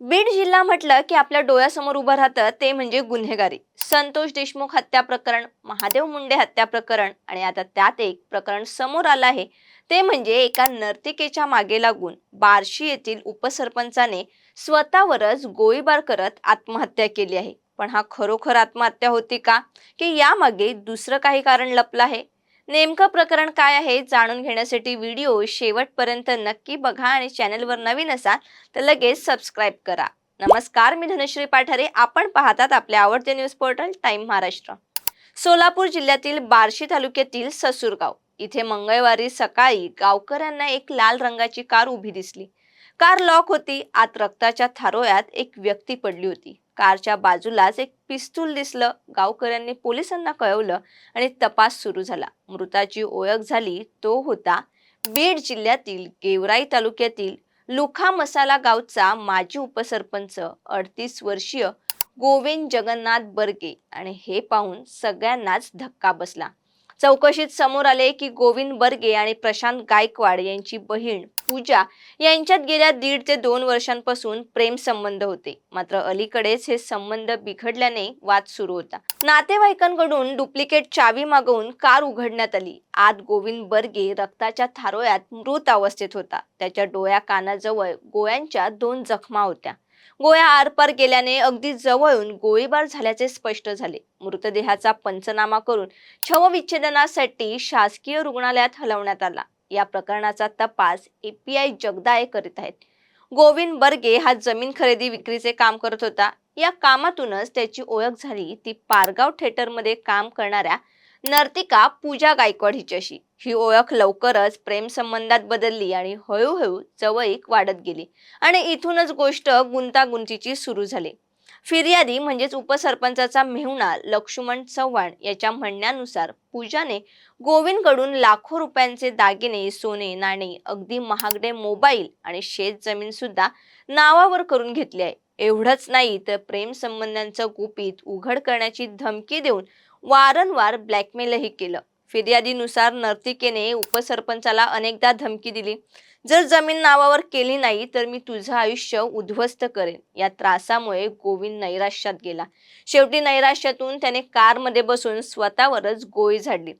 बीड जिल्हा म्हटलं की आपल्या डोळ्यासमोर उभं राहतं ते म्हणजे गुन्हेगारी. संतोष देशमुख हत्या प्रकरण महादेव मुंडे हत्या प्रकरण आणि आता त्यात एक प्रकरण समोर आलं आहे. ते म्हणजे एका नर्तिकेच्या मागे लागून बार्शी येथील उपसरपंचाने स्वतःवरच गोळीबार करत आत्महत्या केली आहे. पण हा खरोखर आत्महत्या होती का? की यामागे दुसरं काही कारण लपलं आहे? नेमकं प्रकरण काय आहे जाणून घेण्यासाठी व्हिडिओ शेवटपर्यंत नक्की बघा आणि चॅनलवर नवीन असाल तर लगेच सबस्क्राईब करा. नमस्कार मी धनश्री पाठारे. आपण पाहतात आपले आवडते news portal time Maharashtra. Solapur जिल्ह्यातील बार्शी तालुक्यातील ससुरगाव. इथे मंगळवारी सकाळी गावकऱ्यांना एक लाल रंगाची कार उभी दिसली. कार लॉक होती आत रक्ताच्या थारोळ्यात एक व्यक्ती पडली होती. कारच्या बाजूलाच एक पिस्तूल दिसलं. गावकऱ्यांनी पोलिसांना कळवलं आणि तपास सुरू झाला. मृताची ओळख झाली तो होता बीड जिल्ह्यातील गेवराई तालुक्यातील लुखा मसाला गावचा माजी उपसरपंच अडतीस वर्षीय गोविंद जगन्नाथ बर्गे. आणि हे पाहून सगळ्यांनाच धक्का बसला. चौकशीत समोर आले की गोविंद बर्गे आणि प्रशांत गायकवाड यांची बहीण पूजा यांच्यात गेल्या दीड ते दोन वर्षांपासून प्रेम संबंध होते. मात्र अलीकडेच हे संबंध बिघडल्याने वाद सुरू होता. नातेवाईकांकडून डुप्लिकेट चावी मागवून कार उघडण्यात आली. आत गोविंद बर्गे रक्ताच्या थारोळ्यात मृत अवस्थेत होता. त्याच्या डोळ्या कानाजवळ गोळ्यांच्या दोन जखमा होत्या. गोळ्या आरपार गेल्याने अगदी जवळून गोळीबार झाल्याचे स्पष्ट झाले. मृतदेहाचा पंचनामा करून शवविच्छेदनासाठी शासकीय रुग्णालयात हलवण्यात आला. या प्रकरणाचा तपास एपीआय जगदाळे करीत आहेत. गोविंद बर्गे हा जमीन खरेदी विक्रीचे काम करत होता. या कामातूनच त्याची ओळख झाली. ती पारगाव थिएटरमध्ये काम करणाऱ्या नर्तिका पूजा गायकवाड हिच्याशी. ही ओळख लवकरच प्रेमसंबंधात बदलली आणि हळूहळू जवळीक वाढत गेली. आणि इथूनच गोष्ट गुंतागुंतीची सुरू झाली. फिर्यादी म्हणजेच उपसरपंचाचा मेहुणा लक्ष्मण चव्हाण याच्या म्हणण्यानुसार पूजाने गोविंदकडून लाखो रुपयांचे दागिने सोने नाणे अगदी महागडे मोबाईल आणि शेत जमीन सुद्धा नावावर करून घेतली आहे. एवढंच नाही तर प्रेम संबंधांचं गुपित उघड करण्याची धमकी देऊन वारंवार ब्लॅकमेलही केलं. फिर्यादीनुसार नर्तिकेने उपसरपंचाला अनेकदा धमकी दिली. जर जमीन नावावर केली नाही तर मी तुझं आयुष्य उद्ध्वस्त करेन. या त्रासामुळे गोविंद नैराश्यात गेला. शेवटी नैराश्यातून त्याने कारमध्ये बसून स्वतःवरच गोळी झाडली.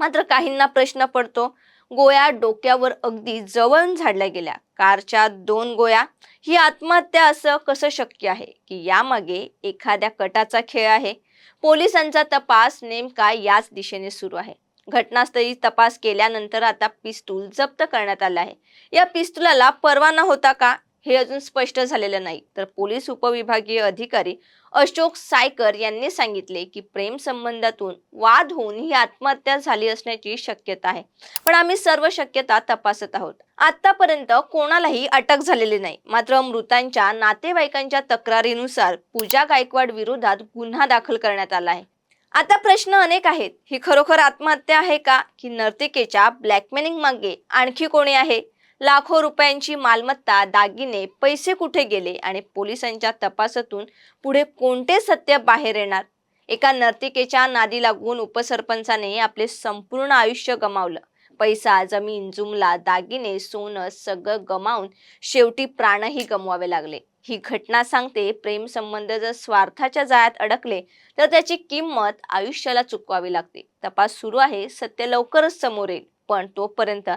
मात्र काहींना प्रश्न पडतो गोळ्या डोक्यावर अगदी जवळून झाडल्या गेल्या. कारच्या दोन गोळ्या. ही आत्महत्या असं कसं शक्य आहे? की यामागे एखाद्या कटाचा खेळ आहे? पोलिसांचा तपास नेमका याच दिशेने सुरू आहे. घटनास्थळी तपास केल्यानंतर आता पिस्तूल जप्त करण्यात आलं आहे. या पिस्तुलाला परवाना होता का? हे अजून स्पष्ट झालेलं नाही. तर पोलीस उपविभागीय अधिकारी अशोक सायकर यांनी सांगितले की प्रेम संबंधातून वाद होऊन ही आत्महत्या झाली असण्याची शक्यता आहे. पण आम्ही सर्व शक्यता तपासत आहोत. आतापर्यंत कोणालाही अटक झालेली नाही. मात्र मृतांच्या नातेवाईकांच्या तक्रारीनुसार पूजा गायकवाड विरोधात गुन्हा दाखल करण्यात आला आहे. आता प्रश्न अनेक आहेत. ही खरोखर आत्महत्या आहे का? की नर्तिकेच्या ब्लॅकमेलिंग मागे आणखी कोणी आहे? लाखो रुपयांची मालमत्ता दागिने पैसे कुठे गेले आणि पोलिसांच्या तपासातून पुढे कोणते सत्य बाहेर येणार? एका नर्तिकेच्या नादी लागून उपसरपंचाने आपले संपूर्ण आयुष्य गमावलं. पैसा जमीन जुमला दागिने सोनं सगळं गमावून शेवटी प्राणही गमवावे लागले. ही घटना सांगते प्रेम संबंध जर स्वार्थाच्या जाळ्यात अडकले तर त्याची किंमत आयुष्याला चुकवावी लागते. तपास सुरू आहे सत्य लवकरच समोर येईल. पण तोपर्यंत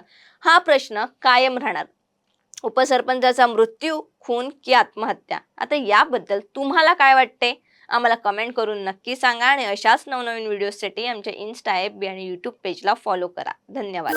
हा प्रश्न कायम राहणार. उपसरपंचाचा मृत्यू खून की आत्महत्या? आता याबद्दल तुम्हाला काय वाटते आम्हाला कमेंट करून नक्की सांगा आणि अशाच नवनवीन व्हिडिओसाठी आमच्या इन्स्टा ॲप आणि यूट्यूब पेजला फॉलो करा. धन्यवाद.